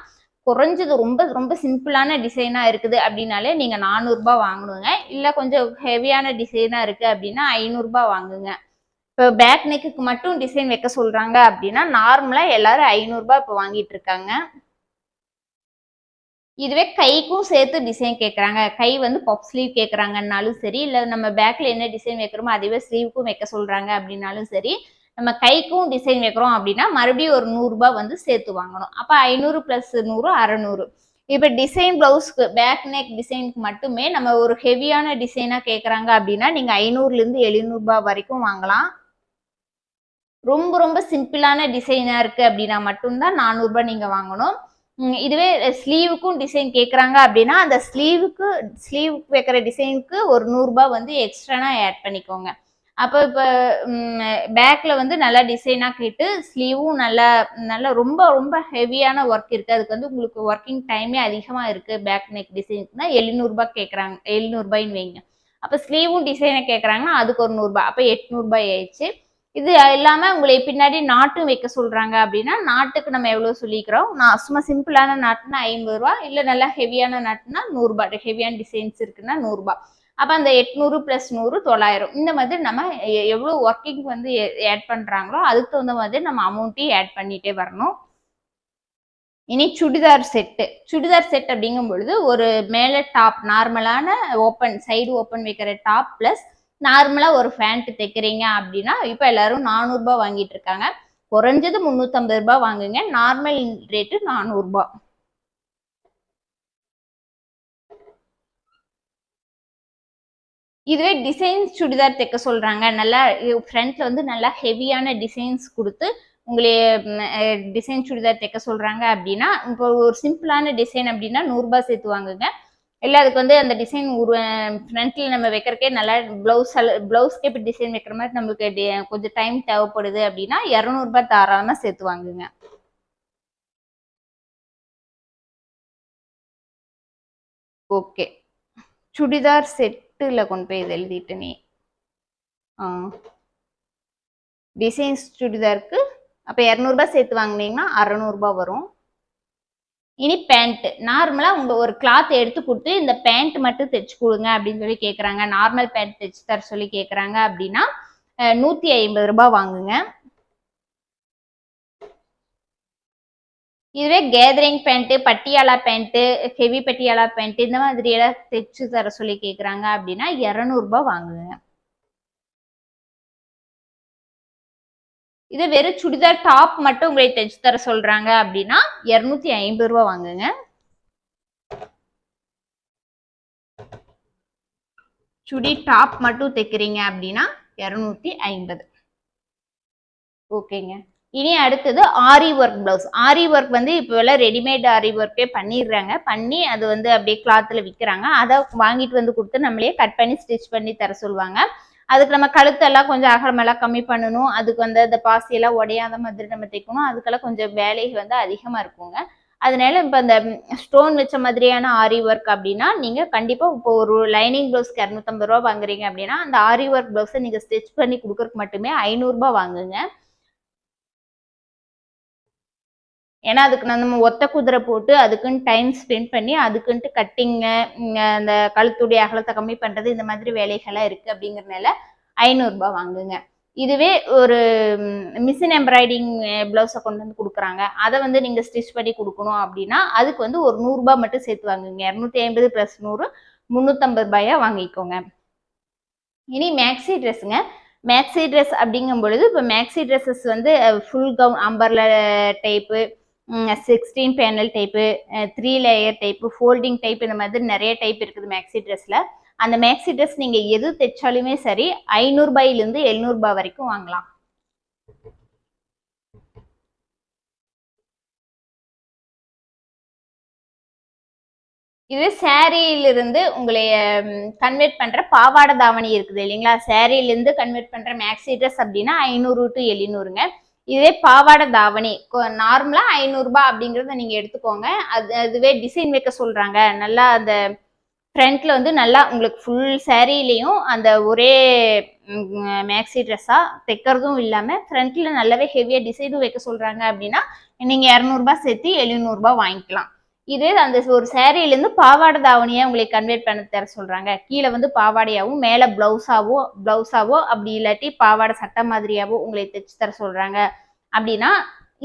குறைஞ்சது ரொம்ப ரொம்ப சிம்பிளான டிசைனாக இருக்குது அப்படின்னாலே நீங்கள் நானூறுரூபா வாங்கணுங்க இல்லை கொஞ்சம் ஹெவியான டிசைனாக இருக்குது அப்படின்னா ஐநூறுரூபா வாங்குங்க. இப்போ பேக் நெக்குக்கு மட்டும் டிசைன் வைக்க சொல்கிறாங்க அப்படின்னா நார்மலாக எல்லாரும் ஐநூறுரூபா இப்போ வாங்கிட்டு இருக்காங்க. இதுவே கைக்கும் சேர்த்து டிசைன் கேட்குறாங்க கை வந்து பப் ஸ்லீவ் கேட்குறாங்கன்னாலும் சரி இல்லை நம்ம பேக்கில் என்ன டிசைன் வைக்கிறோமோ அதுவே ஸ்லீவுக்கும் வைக்க சொல்கிறாங்க அப்படின்னாலும் சரி நம்ம கைக்கும் டிசைன் வைக்கிறோம் அப்படின்னா மறுபடியும் ஒரு நூறுரூபா வந்து சேர்த்து வாங்கணும். அப்போ ஐநூறு ப்ளஸ் நூறு அறநூறு. இப்போ டிசைன் ப்ளவுஸ்க்கு பேக் நெக் டிசைனுக்கு மட்டுமே நம்ம ஒரு ஹெவியான டிசைனாக கேட்குறாங்க அப்படின்னா நீங்கள் ஐநூறுலேருந்து எழுநூறுபா வரைக்கும் வாங்கலாம். ரொம்ப ரொம்ப சிம்பிளான டிசைனாக இருக்குது அப்படின்னா மட்டும்தான் நானூறுரூபா நீங்கள் வாங்கணும். இதுவே ஸ்லீவுக்கும் டிசைன் கேட்குறாங்க அப்படின்னா அந்த ஸ்லீவுக்கு ஸ்லீவுக்கு வைக்கிற டிசைனுக்கு ஒரு நூறுரூபா வந்து எக்ஸ்ட்ரானா ஆட் பண்ணிக்கோங்க. அப்போ இப்போ பேக்கில் வந்து நல்லா டிசைனாக கேட்டு ஸ்லீவும் நல்லா நல்லா ரொம்ப ரொம்ப ஹெவியான ஒர்க் இருக்குது அதுக்கு வந்து உங்களுக்கு ஒர்க்கிங் டைமே அதிகமாக இருக்குது பேக் நெக் டிசைனுக்குனா எழுநூறுபா கேட்குறாங்க எழுநூறுபாயின்னு வைங்க. அப்போ ஸ்லீவும் டிசைனை கேட்குறாங்கன்னா அதுக்கு ஒரு நூறுரூபா அப்போ எட்நூறுபாய் ஆயிடுச்சு. இது இல்லாமல் உங்களை பின்னாடி நாட்டும் வைக்க சொல்கிறாங்க அப்படின்னா நாட்டுக்கு நம்ம எவ்வளோ சொல்லிக்கிறோம்? நான் சும்மா சிம்பிளான நாட்டுனா ஐம்பது ரூபா இல்லை நல்லா ஹெவியான நாட்டுனா நூறுபா. ஹெவியான டிசைன்ஸ் இருக்குன்னா நூறுரூபா அப்ப அந்த எட்நூறு பிளஸ் நூறு தொள்ளாயிரம் இந்த மாதிரி நம்ம எவ்வளோ எவ்வளவு ஒர்க்கிங் வந்து ஆட் பண்றாங்களோ அதுக்கு தகுந்த மாதிரி நம்ம அமௌண்ட்டையும் ஆட் பண்ணிட்டே வரணும். இனி சுடிதார் செட்டு சுடிதார் செட் அப்படிங்கும் பொழுது ஒரு மேலே டாப் நார்மலான ஓப்பன் சைடு ஓப்பன் வைக்கிற டாப் ப்ளஸ் நார்மலாக ஒரு ஃபேண்ட் தைக்கிறீங்க அப்படின்னா இப்போ எல்லாரும் நானூறுரூபா வாங்கிட்டு இருக்காங்க. குறைஞ்சது முந்நூற்றம்பது ரூபாய் வாங்குங்க. நார்மல் ரேட்டு நானூறுரூபா இதுவே டிசைன்ஸ் சுடிதார் தைக்க சொல்றாங்க. நல்லா ஃப்ரண்ட்ல வந்து நல்லா ஹெவியான டிசைன்ஸ் கொடுத்து உங்களே டிசைன் சுடிதார் தைக்க சொல்றாங்க அப்படின்னா இப்போ ஒரு சிம்பிளான டிசைன் அப்படின்னா நூறுரூபா சேர்த்து வாங்குங்க. இல்லை அதுக்கு வந்து அந்த டிசைன் ஒரு ஃப்ரண்ட்ல நம்ம வைக்கிறக்கே நல்லா ப்ளவுஸ் ப்ளவுஸ்க்கே இப்போ டிசைன் வைக்கிற மாதிரி நம்மளுக்கு கொஞ்சம் டைம் தேவைப்படுது அப்படின்னா இரநூறுபா தாராளமாக சேர்த்து வாங்குங்க. ஓகே. சுடிதார் செட் செட்டில் கொண்டு போய் இதை எழுதிட்டு நீ ஆ. டிசைன்ஸ் சுடிதாருக்கு அப்போ இரநூறுபா சேர்த்து வாங்குனீங்கன்னா அறநூறுபா வரும். இனி பேண்ட் நார்மலாக உங்கள் ஒரு கிளாத் எடுத்து கொடுத்து இந்த பேண்ட் மட்டும் தைச்சு கொடுங்க அப்படின்னு சொல்லி கேட்குறாங்க நார்மல் பேண்ட் தைச்சு தர சொல்லி கேட்குறாங்க அப்படின்னா நூற்றி ஐம்பது ரூபா வாங்குங்க. இதுவே gathering pant Patiala pant heavy Patiala pant இந்த மாதிரி எல்லாம் தைச்சு தர சொல்லி கேட்குறாங்க அப்படின்னா இரநூறுபா வாங்குங்க. இது வெறும் சுடிதார் டாப் மட்டும் உங்களை தைச்சு தர சொல்றாங்க அப்படின்னா இரநூத்தி ஐம்பது ரூபா வாங்குங்க. சுடி டாப் மட்டும் தைக்கிறீங்க அப்படின்னா இரநூத்தி ஐம்பது. ஓகேங்க. இனி அடுத்தது aari work blouse aari work வந்து இப்போ எல்லாம் ரெடிமேட் ஆரி ஒர்க்கே பண்ணிடுறாங்க. பண்ணி அது வந்து அப்படியே கிளாத்தில் விற்கிறாங்க அதை வாங்கிட்டு வந்து கொடுத்து நம்மளே கட் பண்ணி ஸ்டிச் பண்ணி தர சொல்லுவாங்க. அதுக்கு நம்ம கழுத்தெல்லாம் கொஞ்சம் அகலமெல்லாம் கம்மி பண்ணணும். அதுக்கு வந்து அந்த பாசியெல்லாம் உடையாத மாதிரி நம்ம தைக்கணும். அதுக்கெல்லாம் கொஞ்சம் வேலை வந்து அதிகமாக இருக்குங்க. அதனால இப்போ அந்த ஸ்டோன் வச்ச மாதிரியான ஆரி ஒர்க் அப்படின்னா நீங்கள் கண்டிப்பாக இப்போ ஒரு லைனிங் ப்ளவுஸ்க்கு இரநூத்தம்பது ரூபா வாங்குறீங்க அப்படின்னா அந்த ஆரி ஒர்க் ப்ளவுஸை நீங்கள் ஸ்டிச் பண்ணி கொடுக்குறதுக்கு மட்டுமே ஐநூறுரூபா வாங்குங்க. ஏன்னா அதுக்கு நம்ம ஒத்த குதிரை போட்டு அதுக்குன்னு டைம் ஸ்பெண்ட் பண்ணி அதுக்குன்ட்டு கட்டிங்கு அந்த கழுத்துடைய அகலத்தை கம்மி பண்ணுறது இந்த மாதிரி வேலைகள்லாம் இருக்குது அப்படிங்கிறனால ஐநூறுரூபா வாங்குங்க. இதுவே ஒரு மிஷின் எம்ப்ராய்டிங் ப்ளவுஸை கொண்டு வந்து கொடுக்குறாங்க. அதை வந்து நீங்கள் ஸ்டிச் பண்ணி கொடுக்கணும் அப்படின்னா அதுக்கு வந்து ஒரு நூறுரூபா மட்டும் சேர்த்து வாங்குங்க. இரநூத்தி ஐம்பது ப்ளஸ் நூறு முந்நூற்றம்பது ரூபாயா வாங்கிக்கோங்க. இனி மேக்ஸி ட்ரெஸ்ஸுங்க மேக்ஸி ட்ரெஸ் அப்படிங்கும் பொழுது இப்போ மேக்ஸி ட்ரெஸ்ஸஸ் வந்து full gown umbrella type sixteen panel type three layer type folding type இந்த மாதிரி நிறைய டைப் இருக்குது மேக்ஸி ட்ரெஸ்ஸில் அந்த மேக்ஸி ட்ரெஸ் நீங்கள் எது தைச்சாலுமே சரி ஐநூறுபாயிலேருந்து எழுநூறுபா வரைக்கும் வாங்கலாம். இது சேரீயிலிருந்து உங்களை கன்வெர்ட் பண்ற பாவாடை தாவணி இருக்குது இல்லைங்களா? சேரீலேருந்து கன்வெர்ட் பண்ற மேக்ஸி ட்ரெஸ் அப்படின்னா ஐநூறு டு எழுநூறுங்க. இதே பாவாடை தாவணி. நார்மலா ஐநூறுரூபா அப்படிங்கிறத நீங்க எடுத்துக்கோங்க. அது அதுவே டிசைன் வைக்க சொல்றாங்க. நல்லா அந்த ஃப்ரண்ட்ல வந்து நல்லா உங்களுக்கு ஃபுல் சேரீலையும் அந்த ஒரே மேக்ஸி ட்ரெஸ்ஸாக தைக்கிறதும் இல்லாமல் ஃப்ரண்ட்ல நல்லாவே ஹெவியாக டிசைனும் வைக்க சொல்கிறாங்க அப்படின்னா நீங்கள் இரநூறுபா சேர்த்து எழுநூறுபா வாங்கிக்கலாம். இது அந்த ஒரு சேரீலேருந்து பாவாடை தாவணியாக உங்களுக்கு கன்வெர்ட் பண்ண தர சொல்கிறாங்க கீழே வந்து பாவாடையாகவும் மேலே ப்ளவுஸாவோ ப்ளவுஸாவோ அப்படி இல்லாட்டி பாவாடை சட்டை மாதிரியாவோ உங்களை தைச்சு தர சொல்கிறாங்க அப்படின்னா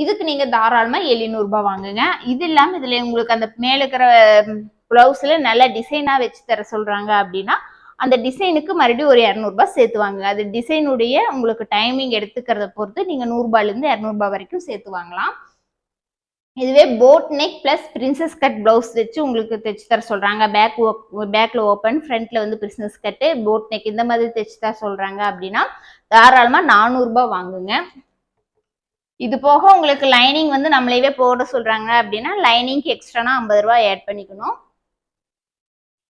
இதுக்கு நீங்கள் தாராளமாக எழுநூறுபா வாங்குங்க. இது இல்லாமல் இதில் உங்களுக்கு அந்த மேலே இருக்கிற ப்ளவுஸில் நல்ல டிசைனாக வச்சு தர சொல்கிறாங்க அப்படின்னா அந்த டிசைனுக்கு மறுபடியும் ஒரு இரநூறுபா சேர்த்து வாங்குங்க. அது டிசைனுடைய உங்களுக்கு டைமிங் எடுத்துக்கிறத பொறுத்து நீங்கள் நூறுரூபாலேருந்து இரநூறுபா வரைக்கும் சேர்த்து வாங்கலாம். இதுவே boat neck plus princess cut blouse வச்சு உங்களுக்கு தைச்சு தர சொல்கிறாங்க பேக் பேக்கில் ஓப்பன் ஃப்ரண்ட்டில் வந்து பிரின்சஸ் கட்டு போட் நெக் இந்த மாதிரி தைச்சு தர சொல்கிறாங்க அப்படின்னா தாராளமாக நானூறுரூபா வாங்குங்க. இது போக உங்களுக்கு லைனிங் வந்து நம்மளையவே போட சொல்கிறாங்க அப்படின்னா லைனிங்க்கு எக்ஸ்ட்ரானா ஐம்பது ரூபா ஆட் பண்ணிக்கணும்.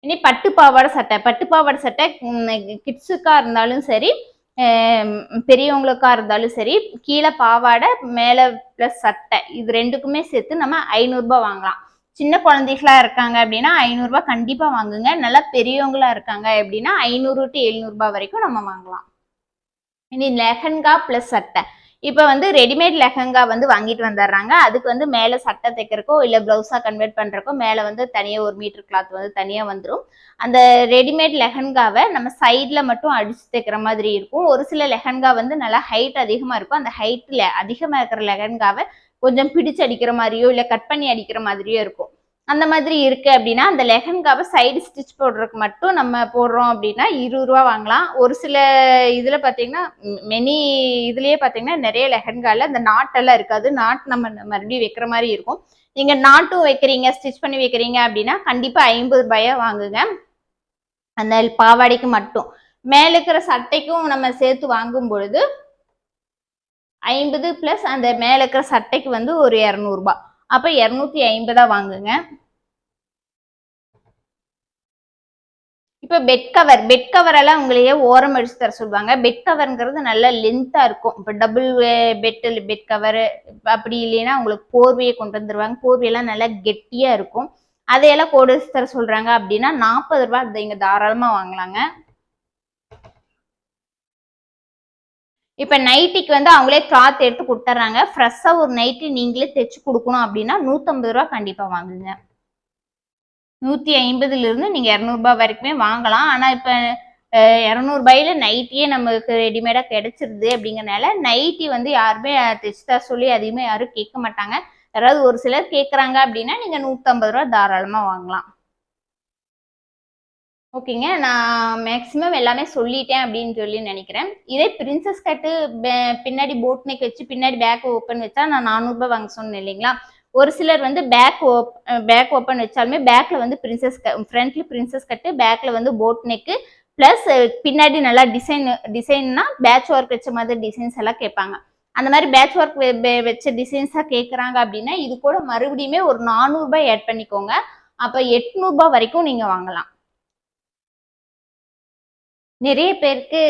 இனி பட்டு பாவாடை சட்டை பட்டு பாவாடை சட்டை கிட்ஸுக்காக இருந்தாலும் சரி பெரியவங்களுக்கா இருந்தாலும் சரி கீழே பாவாடை மேலே ப்ளஸ் சட்டை இது ரெண்டுக்குமே சேர்த்து நம்ம ஐநூறுரூபா வாங்கலாம். சின்ன குழந்தைகளா இருக்காங்க அப்படின்னா ஐநூறுரூபா கண்டிப்பாக வாங்குங்க. நல்லா பெரியவங்களா இருக்காங்க அப்படின்னா ஐநூறு டு எழுநூறுபா வரைக்கும் நம்ம வாங்கலாம். இனி லெஹன்கா ப்ளஸ் சட்டை. இப்போ வந்து ரெடிமேட் லெஹங்கா வந்து வாங்கிட்டு வந்துடுறாங்க அதுக்கு வந்து மேலே சட்டை தைக்கிறக்கோ இல்லை ப்ளவுஸாக கன்வெர்ட் பண்ணுறக்கோ மேலே வந்து தனியாக ஒரு மீட்டர் கிளாத் வந்து தனியாக வந்துடும் அந்த ரெடிமேட் லெஹங்காவை நம்ம சைடில் மட்டும் அடிச்சு தைக்கிற மாதிரி இருக்கும். ஒரு சில லெஹங்கா வந்து நல்லா ஹைட் அதிகமாக இருக்கும். அந்த ஹைட்டில் அதிகமாக இருக்கிற லெஹங்காவை கொஞ்சம் பிடிச்சு அடிக்கிற மாதிரியோ இல்லை கட் பண்ணி அடிக்கிற மாதிரியோ இருக்கும். அந்த மாதிரி இருக்கு அப்படின்னா அந்த லெஹன்காவை சைடு ஸ்டிச் போடுறதுக்கு மட்டும் நம்ம போடுறோம் அப்படின்னா இருபது ரூபா வாங்கலாம். ஒரு சில இதில் பார்த்தீங்கன்னா மெனி இதுலேயே பார்த்தீங்கன்னா நிறைய லெஹன்கால அந்த நாட்டெல்லாம் இருக்காது. நாட் நம்ம மறுபடியும் வைக்கிற மாதிரி இருக்கும். நீங்கள் நாட்டும் வைக்கிறீங்க ஸ்டிச் பண்ணி வைக்கிறீங்க அப்படின்னா கண்டிப்பாக ஐம்பது ரூபாயா வாங்குங்க. அந்த பாவாடைக்கு மட்டும். மேலே இருக்கிற சட்டைக்கும் நம்ம சேர்த்து வாங்கும் பொழுது ஐம்பது ப்ளஸ் அந்த மேலே இருக்கிற சட்டைக்கு வந்து ஒரு இரநூறுபா. அப்போ இரநூத்தி ஐம்பதாக வாங்குங்க. இப்போ பெட் கவர் பெட் கவர் எல்லாம் உங்களையே ஓரம் அடிச்சு தர சொல்லுவாங்க. பெட் கவர்ங்கிறது நல்ல லென்த்தாக இருக்கும். இப்போ டபுள் பெட் பெட் கவர் அப்படி இல்லைன்னா உங்களுக்கு போர்வையை கொண்டு வந்துருவாங்க போர்வையெல்லாம் நல்லா கெட்டியாக இருக்கும். அதையெல்லாம் கோடு தர சொல்கிறாங்க அப்படின்னா நாற்பது ரூபாய் அதை இங்கே தாராளமாக வாங்கலாங்க. இப்போ நைட்டிக்கு வந்து அவங்களே கிளாத் எடுத்து கொடுத்துட்றாங்க ஃப்ரெஷ்ஷாக ஒரு நைட்டி நீங்களே தைச்சு கொடுக்கணும் அப்படின்னா நூற்றம்பது ரூபா கண்டிப்பாக வாங்குங்க. நூற்றி ஐம்பதுலேருந்து நீங்கள் இரநூறுபா வரைக்குமே வாங்கலாம். ஆனால் இப்போ இரநூறுபாயில நைட்டியே நமக்கு ரெடிமேடாக கிடைச்சிருது அப்படிங்கறனால நைட்டி வந்து யாருமே தைச்சுதா சொல்லி அதிகமாக யாரும் கேட்க மாட்டாங்க. யாராவது ஒரு சிலர் கேட்குறாங்க அப்படின்னா நீங்கள் நூற்றம்பது ரூபா தாராளமாக வாங்கலாம். ஓகேங்க. நான் மேக்ஸிமம் எல்லாமே சொல்லிட்டேன் அப்படின்னு சொல்லி நினைக்கிறேன். இதே பிரின்சஸ் கட்டு பின்னாடி போட் நெக் வச்சு பின்னாடி பேக் ஓப்பன் வச்சா நான் நானூறுபா வாங்க சொன்னேன் இல்லைங்களா? ஒரு சிலர் வந்து பேக் ஓப் பேக் ஓப்பன் வச்சாலுமே பேக்கில் வந்து பிரின்சஸ் ஃப்ரண்ட்ல பிரின்சஸ் கட்டு பேக்கில் வந்து போட் நெக்கு ப்ளஸ் பின்னாடி நல்லா டிசைன் டிசைன்னா பேட்ச் ஒர்க் வச்ச மாதிரி டிசைன்ஸ் எல்லாம் கேட்பாங்க. அந்த மாதிரி பேட்ச் ஒர்க் வச்ச டிசைன்ஸாக கேட்குறாங்க அப்படின்னா இது கூட மறுபடியுமே ஒரு நானூறுபா ஆட் பண்ணிக்கோங்க. அப்போ எட்நூறுபா வரைக்கும் நீங்கள் வாங்கலாம். நிறைய பேருக்கு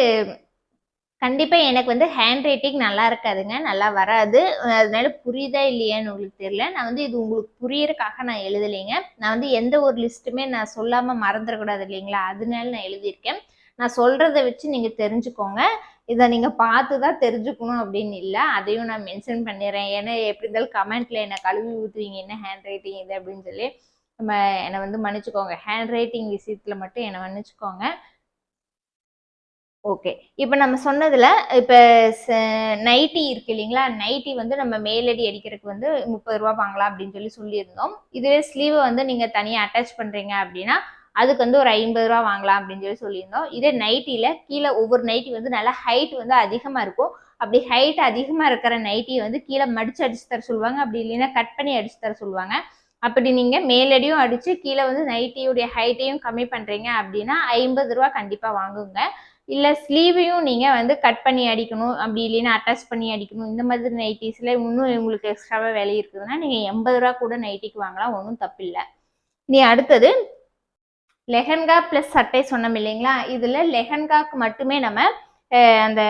கண்டிப்பா எனக்கு வந்து ஹேண்ட் ரைட்டிங் நல்லா இருக்காதுங்க நல்லா வராது. அதனால புரியுதா இல்லையான்னு உங்களுக்கு தெரியல. நான் வந்து இது உங்களுக்கு புரியறக்காக நான் எழுதலைங்க. நான் வந்து எந்த ஒரு லிஸ்ட்டுமே நான் சொல்லாம மறந்துடக்கூடாது இல்லைங்களா? அதனால நான் எழுதியிருக்கேன். நான் சொல்றதை வச்சு நீங்க தெரிஞ்சுக்கோங்க. இதை நீங்க பார்த்து தான் தெரிஞ்சுக்கணும் அப்படின்னு இல்லை. அதையும் நான் மென்ஷன் பண்ணிடுறேன். ஏன்னா எப்படி இருந்தாலும் கமெண்ட்ல என்ன கழுவி ஊற்றுவீங்க என்ன ஹேண்ட் ரைட்டிங் இது அப்படின்னு சொல்லி நம்ம என்னை வந்து மன்னிச்சுக்கோங்க. ஹேண்ட் ரைட்டிங் விஷயத்துல மட்டும் என்னை மன்னிச்சுக்கோங்க. ஓகே இப்போ நம்ம சொன்னதில் இப்போ நைட்டி இருக்கு இல்லைங்களா? நைட்டி வந்து நம்ம மேலடி அடிக்கிறதுக்கு வந்து முப்பது ரூபா வாங்கலாம் அப்படின்னு சொல்லி சொல்லியிருந்தோம். இதுவே ஸ்லீவை வந்து நீங்கள் தனியாக அட்டாச் பண்ணுறீங்க அப்படின்னா அதுக்கு வந்து ஒரு ஐம்பது ரூபா வாங்கலாம் அப்படின்னு சொல்லி சொல்லியிருந்தோம். இதே நைட்டியில் கீழே ஒவ்வொரு நைட்டி வந்து நல்லா ஹைட் வந்து அதிகமாக இருக்கும். அப்படி ஹைட் அதிகமாக இருக்கிற நைட்டியை வந்து கீழே மடிச்சு அடிச்சு தர சொல்லுவாங்க. அப்படி இல்லைன்னா கட் பண்ணி அடிச்சு தர சொல்லுவாங்க. அப்படி நீங்கள் மேலடியும் அடித்து கீழே வந்து நைட்டியுடைய ஹைட்டையும் கம்மி பண்ணுறீங்க அப்படின்னா ஐம்பது ரூபா கண்டிப்பாக வாங்குங்க. இல்லை ஸ்லீவையும் நீங்கள் வந்து கட் பண்ணி அடிக்கணும் அப்படி இல்லைன்னா அட்டாச் பண்ணி அடிக்கணும். இந்த மாதிரி நைட்டிஸில் இன்னும் உங்களுக்கு எக்ஸ்ட்ராவாக விலை இருக்குதுன்னா நீங்கள் எண்பது ரூபா கூட நைட்டிக்கு வாங்கலாம் ஒன்றும் தப்பில்லை நீ அடுத்தது லெஹன்கா ப்ளஸ் சட்டை சொன்னோம் இல்லைங்களா? இதில் லெஹன்காக்கு மட்டுமே நம்ம அந்த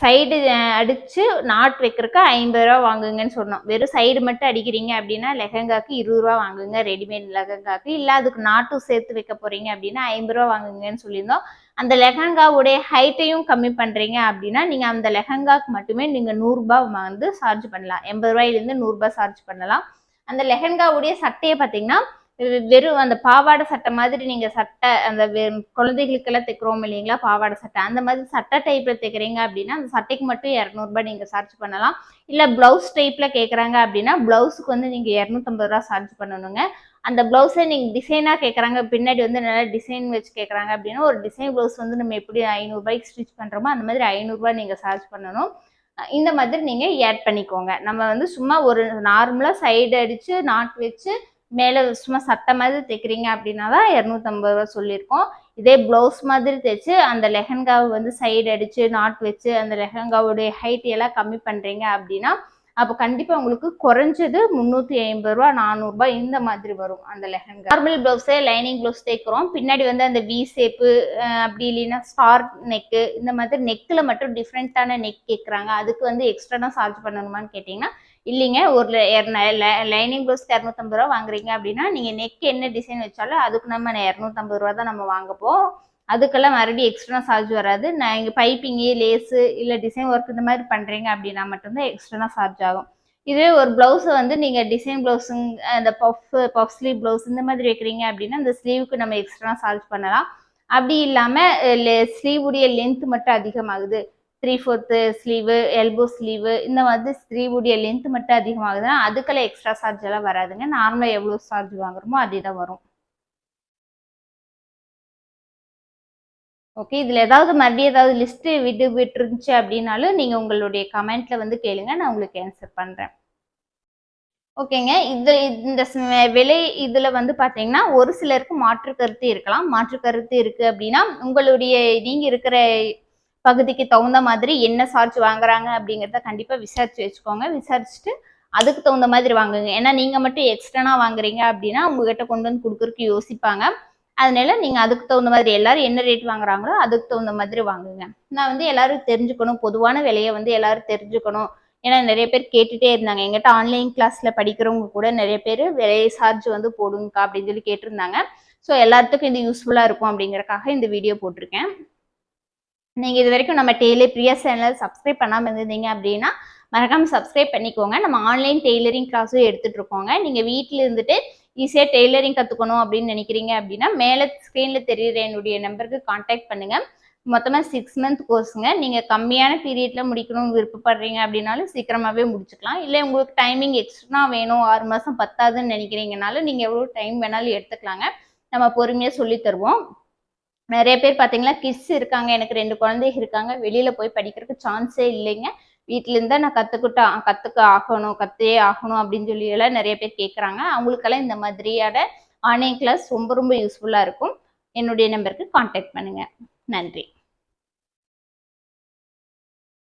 சைடு அடித்து நாட் வைக்கிறதுக்கு ஐம்பது ரூபா வாங்குங்கன்னு சொன்னோம். வெறும் சைடு மட்டும் அடிக்கிறீங்க அப்படின்னா லெஹங்காக்கு இருபது ரூபா வாங்குங்க ரெடிமேட் லெஹங்காக்கு இல்லை அதுக்கு நாட்டும் சேர்த்து வைக்க போகிறீங்க அப்படின்னா ஐம்பது ரூபா வாங்குங்கன்னு சொல்லியிருந்தோம். அந்த லெஹங்காவுடைய ஹைட்டையும் கம்மி பண்ணுறீங்க அப்படின்னா நீங்கள் அந்த லெஹங்காக்கு மட்டுமே நீங்கள் நூறுரூபா வந்து சார்ஜ் பண்ணலாம். எண்பது ரூபாயிலேருந்து நூறுரூபா சார்ஜ் பண்ணலாம். அந்த லெஹங்காவுடைய சட்டையை பார்த்தீங்கன்னா வெறும் அந்த பாவாடை சட்டை மாதிரி நீங்க சட்டை அந்த குழந்தைகளுக்கெல்லாம் தைக்கிறோம் இல்லைங்களா பாவாடை சட்டை. அந்த மாதிரி சட்டை டைப்ல தைக்கிறீங்க அப்படின்னா அந்த சட்டைக்கு மட்டும் இரநூறுபா நீங்க சார்ஜ் பண்ணலாம். இல்ல பிளவுஸ் டைப்ல கேட்குறாங்க அப்படின்னா பிளவுஸுக்கு வந்து நீங்க இரநூத்தம்பது ரூபா சார்ஜ் பண்ணணுங்க. அந்த பிளவுஸை நீங்க டிசைனா கேட்குறாங்க பின்னாடி வந்து நல்லா டிசைன் வச்சு கேட்குறாங்க அப்படின்னா ஒரு டிசைன் பிளவுஸ் வந்து நம்ம எப்படி ஐநூறுபாய்க்கு ஸ்டிச் பண்றோமோ அந்த மாதிரி ஐநூறுரூவா நீங்க சார்ஜ் பண்ணணும். இந்த மாதிரி நீங்க ஆட் பண்ணிக்கோங்க. நம்ம வந்து சும்மா ஒரு நார்மலா சைடு அடிச்சு நாட் வச்சு மேலே சும்மா சட்டை மாதிரி தைக்கிறீங்க அப்படின்னா தான் இரநூத்தம்பது ரூபா சொல்லியிருக்கோம். இதே ப்ளவுஸ் மாதிரி தைச்சு அந்த லெஹங்காவை வந்து சைடு அடித்து நாட் வச்சு அந்த லெஹங்காவோடைய ஹைட் எல்லாம் கம்மி பண்ணுறீங்க அப்படின்னா அப்போ கண்டிப்பாக உங்களுக்கு குறைஞ்சது முந்நூற்றி ஐம்பது ரூபா நானூறுபா இந்த மாதிரி வரும் அந்த லெஹங்கா. நார்மல் ப்ளவுஸே லைனிங் ப்ளவுஸ் தைக்கிறோம். பின்னாடி வந்து அந்த வி ஷேப்பு அப்படி இல்லைன்னா ஸ்டார் நெக்கு இந்த மாதிரி நெக்கில் மட்டும் டிஃப்ரெண்ட்டான நெக் கேட்குறாங்க அதுக்கு வந்து எக்ஸ்ட்ரானா சார்ஜ் பண்ணணுமான்னு கேட்டிங்கன்னா இல்லைங்க ஒரு லைனிங் ப்ளவுஸ்க்கு இரநூத்தம்பது ரூபா வாங்குறீங்க அப்படின்னா நீங்கள் நெக் என்ன டிசைன் வச்சாலும் அதுக்கு நம்ம இரநூத்தம்பது ரூபா தான் நம்ம வாங்கப்போம் அதுக்கெல்லாம் மறுபடியும் எக்ஸ்ட்ரா சார்ஜ் வராது. நான் இங்கே பைப்பிங்கு லேஸு இல்லை டிசைன் ஒர்க் இந்த மாதிரி பண்ணுறீங்க அப்படின்னா மட்டும்தான் எக்ஸ்ட்ரா சார்ஜ் ஆகும். இதே ஒரு ப்ளவுஸை வந்து நீங்கள் டிசைன் ப்ளவுஸுங்க அந்த பஃப் பஃப் ஸ்லீவ் ப்ளவுஸ் இந்த மாதிரி வைக்கிறீங்க அப்படின்னா அந்த ஸ்லீவுக்கு நம்ம எக்ஸ்ட்ரா சார்ஜ் பண்ணலாம். அப்படி இல்லாமல் ஸ்லீவுடைய லென்த் மட்டும் அதிகமாகுது. Three fourth sleeve elbow sleeve இந்த மாதிரி ஸ்லீவுடைய லென்த் மட்டும் அதிகமாகுதுன்னா அதுக்கெல்லாம் எக்ஸ்ட்ரா சார்ஜ் எல்லாம் வராதுங்க. நார்மலாக எவ்வளோ சார்ஜ் வாங்குறோமோ அதே தான் வரும். ஓகே இதில் ஏதாவது மறுபடியும் ஏதாவது லிஸ்ட்டு விட்டு விட்டுருந்துச்சு அப்படின்னாலும் நீங்கள் உங்களுடைய கமெண்ட்டில் வந்து கேளுங்க நான் உங்களுக்கு ஆன்சர் பண்ணுறேன் ஓகேங்க இது இந்த விலை இதில் வந்து பார்த்தீங்கன்னா ஒரு சிலருக்கு மாற்று கருத்து இருக்கலாம். மாற்று கருத்து இருக்குது அப்படின்னா உங்களுடைய நீங்கள் இருக்கிற பகுதிக்கு தகுந்த மாதிரி என்ன சார்ஜ் வாங்குறாங்க அப்படிங்கிறத கண்டிப்பாக விசாரிச்சு வச்சுக்கோங்க. விசாரிச்சுட்டு அதுக்கு தகுந்த மாதிரி வாங்குங்க. ஏன்னா நீங்கள் மட்டும் எக்ஸ்டர்னாக வாங்குறீங்க அப்படின்னா உங்ககிட்ட கொண்டு வந்து கொடுக்குறக்கு யோசிப்பாங்க. அதனால நீங்கள் அதுக்கு தகுந்த மாதிரி எல்லாரும் என்ன ரேட் வாங்குறாங்களோ அதுக்கு தகுந்த மாதிரி வாங்குங்க. நான் வந்து எல்லாரும் தெரிஞ்சுக்கணும். பொதுவான விலையை வந்து எல்லாரும் தெரிஞ்சுக்கணும். ஏன்னா நிறைய பேர் கேட்டுட்டே இருந்தாங்க. எங்கிட்ட ஆன்லைன் கிளாஸில் படிக்கிறவங்க கூட நிறைய பேர் விலை சார்ஜ் வந்து போடுங்கக்கா அப்படின்னு சொல்லி கேட்டிருந்தாங்க. ஸோ எல்லாத்துக்கும் இது யூஸ்ஃபுல்லாக இருக்கும் அப்படிங்கிறக்காக இந்த வீடியோ போட்டிருக்கேன். நீங்க இது வரைக்கும் நம்ம டெய்லர் பிரியா சேனல் சப்ஸ்கிரைப் பண்ணாம இருந்தீங்க அப்படின்னா மறக்காம சப்ஸ்கிரைப் பண்ணிக்கோங்க. நம்ம ஆன்லைன் டெய்லரிங் கிளாஸும் எடுத்துட்டு இருக்கோங்க. நீங்க வீட்டில் இருந்துட்டு ஈஸியாக டெய்லரிங் கற்றுக்கணும் அப்படின்னு நினைக்கிறீங்க அப்படின்னா மேலே ஸ்க்ரீனில் தெரியுற என்னுடைய நம்பருக்கு காண்டாக்ட் பண்ணுங்க. மொத்தமாக சிக்ஸ் மந்த் கோர்ஸுங்க நீங்கள் கம்மியான பீரியடில் முடிக்கணும்னு விருப்பப்படுறீங்க அப்படின்னாலும் சீக்கிரமாகவே முடிச்சுக்கலாம். இல்லை உங்களுக்கு டைமிங் எக்ஸ்ட்ரா வேணும் ஆறு மாதம் பத்தாதுன்னு நினைக்கிறீங்கனாலும் நீங்கள் எவ்வளோ டைம் வேணாலும் எடுத்துக்கலாங்க. நம்ம பொறுமையாக சொல்லி தருவோம். நிறைய பேர் பார்த்தீங்கன்னா கிட்ஸ் இருக்காங்க எனக்கு ரெண்டு குழந்தைங்க இருக்காங்க வெளியில் போய் படிக்கிறதுக்கு சான்ஸே இல்லைங்க. வீட்டில இருந்தா நான் கத்துக்கிட்டா கத்துக்க ஆகணும் கத்தே ஆகணும் அப்படின்னு சொல்லி எல்லாம் நிறைய பேர் கேட்குறாங்க அவங்களுக்கெல்லாம் இந்த மாதிரியான ஆன்லைன் கிளாஸ் ரொம்ப ரொம்ப யூஸ்ஃபுல்லாக இருக்கும். என்னுடைய நம்பருக்கு காண்டாக்ட் பண்ணுங்க. நன்றி.